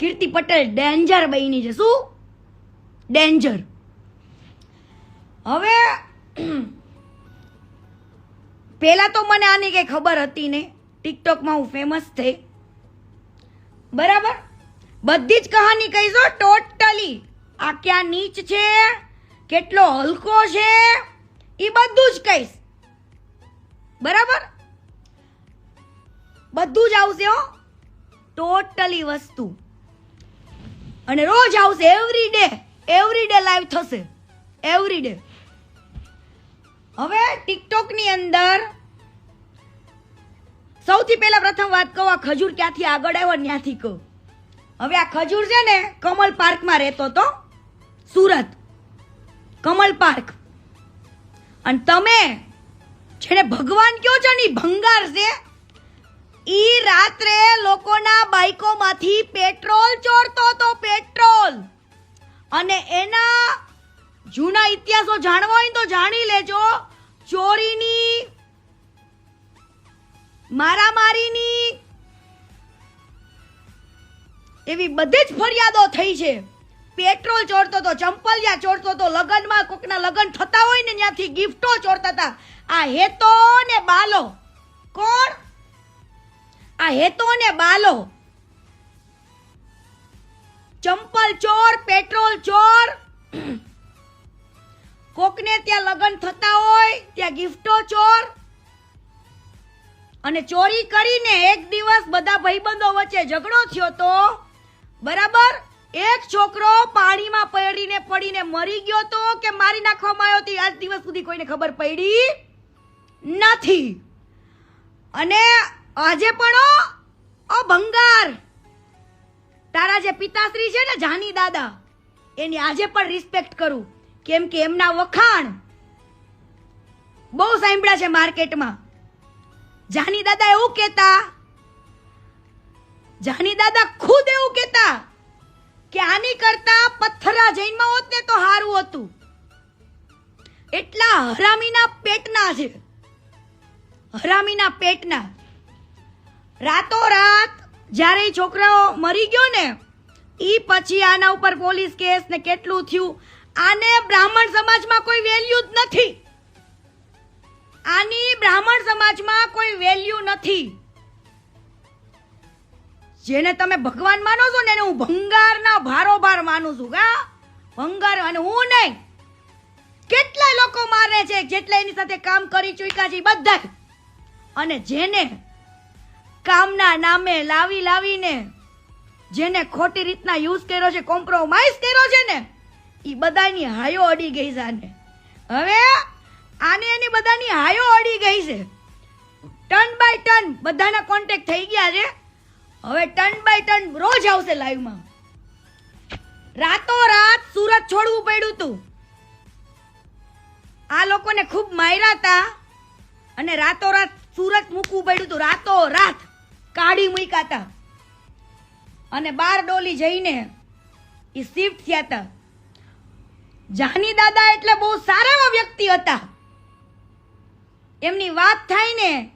કીર્તિ Patel danger બની છે શું? ડેન્જર. હવે, પહેલાં તો મને આની કઈ ખબર હતી ને ટિકટોકમાં હું ફેમસ થઈ. બરાબર? બધી જ કહાની કહીશો ટોટલી આ ક્યાં નીચ છે? કેટલો હલકો છે? એ બધું જ કહીશ. બરાબર? બધું જ આવશે હો. ટોટલી વસ્તુ. અને રોજ આવશે every day every day live થશે. એવરી ડે હવે ટિકટોકની અંદર સૌથી પહેલા પ્રથમ વાત કહું, આ ખજૂર ક્યાંથી આગળ આવ્યો ત્યાંથી કહું. હવે આ ખજૂર છે ને, કમલ પાર્કમાં રહેતો તો સુરત. કમલ પાર્ક. અને તમે, જેને ભગવાન કયો છો ને ભંગાર છે ઈ રાત્રે લોકોના બાઈકોમાંથી પેટ્રોલ ચોરતો તો પેટ્રોલ. અને એના જૂના ઇતિહાસો જાણવા હોય તો જાણી લેજો. ચોરીની, મારામારીની એવી બધી જ ફરિયાદો થઈ છે. પેટ્રોલ ચોરતો તો ચંપલિયા ચોરતો તો લગનમાં કોકના લગ્ન થતા હોય ને ત્યાંથી ગિફ્ટો ચોરતા હતા. આ હેતો ને બાલો. કોણ? આ હેતો ને બાલો. ચંપલ ચોર, પેટ્રોલ ચોર. કોકને ત્યાં લગ્ન થતા હોય, ત્યાં ગિફ્ટો ચોર. અને ચોરી કરીને એક દિવસ બધા ભાઈબંધો વચ્ચે ઝઘડો થયો તો, બરાબર, એક છોકરો પાણીમાં પડીને પડીને મરી ગયો તો કે મારી નાખવામાં આવ્યો તો આજ દિવસ સુધી કોઈને ખબર પડી નથી. અને આજે પણ ઓ, ભંગાર તારા જે પિતાશ્રી છે ને જાની દાદા એની આજે પણ રિસ્પેક્ટ કરું. કેમ કે એમના વખાણ બહુ સાંભળ્યા છે માર્કેટમાં. જાની દાદા એવું કહેતા જાની દાદા ખુદ એવું કહેતા કે આની કરતા પથ્થરા જૈનમાં હોત ને તો સારું હતું. એટલા હરામીના પેટના છે. હરામીના પેટના. રાતો રાત જ્યારે એ છોકરાઓ મરી ગયો ને એ પછી આના ઉપર પોલીસ કેસ ને કેટલું થયું, આને બ્રાહ્મણ સમાજમાં કોઈ વેલ્યુ જ નથી. આની બ્રાહ્મણ સમાજમાં કોઈ વેલ્યુ નથી. જેને તમે ભગવાન માનો છો ને એને હું ભંગારના ભારોભાર માનું છું કા ભંગાર અને હું નહીં. કેટલા લોકો મારે છે જેટલા એની સાથે કામ કરી ચૂક્યા છે બધા અને જેને કામના નામે લાવી લાવીને જેને ખોટી રીતના યુઝ કર્યો છે કોમ્પ્રોમાઇઝ કર્યો છે ને એ બધાની હાયો અડી ગઈ આને. હવે આને એની બધાની હાયો અડી ગઈ છે. ટર્ન બાય ટર્ન બધાના કોન્ટેક્ટ થઈ ગયા છે. હવે ટર્ન બાય ટન રોજ આવશે લાઈવમાં રાતો રાત સુરત છોડવું પડ્યું તું. આ લોકોને ખૂબ માર્યા હતા અને રાતો રાત સુરત મૂકવું પડ્યું હતું રાતો રાત કાઢી મૂક્યા અને બાર ડોલી જઈને એ શિફ્ટ થયા હતા. જાની દાદા એટલે બહુ સારા વ્યક્તિ હતા. એમની વાત થાય ને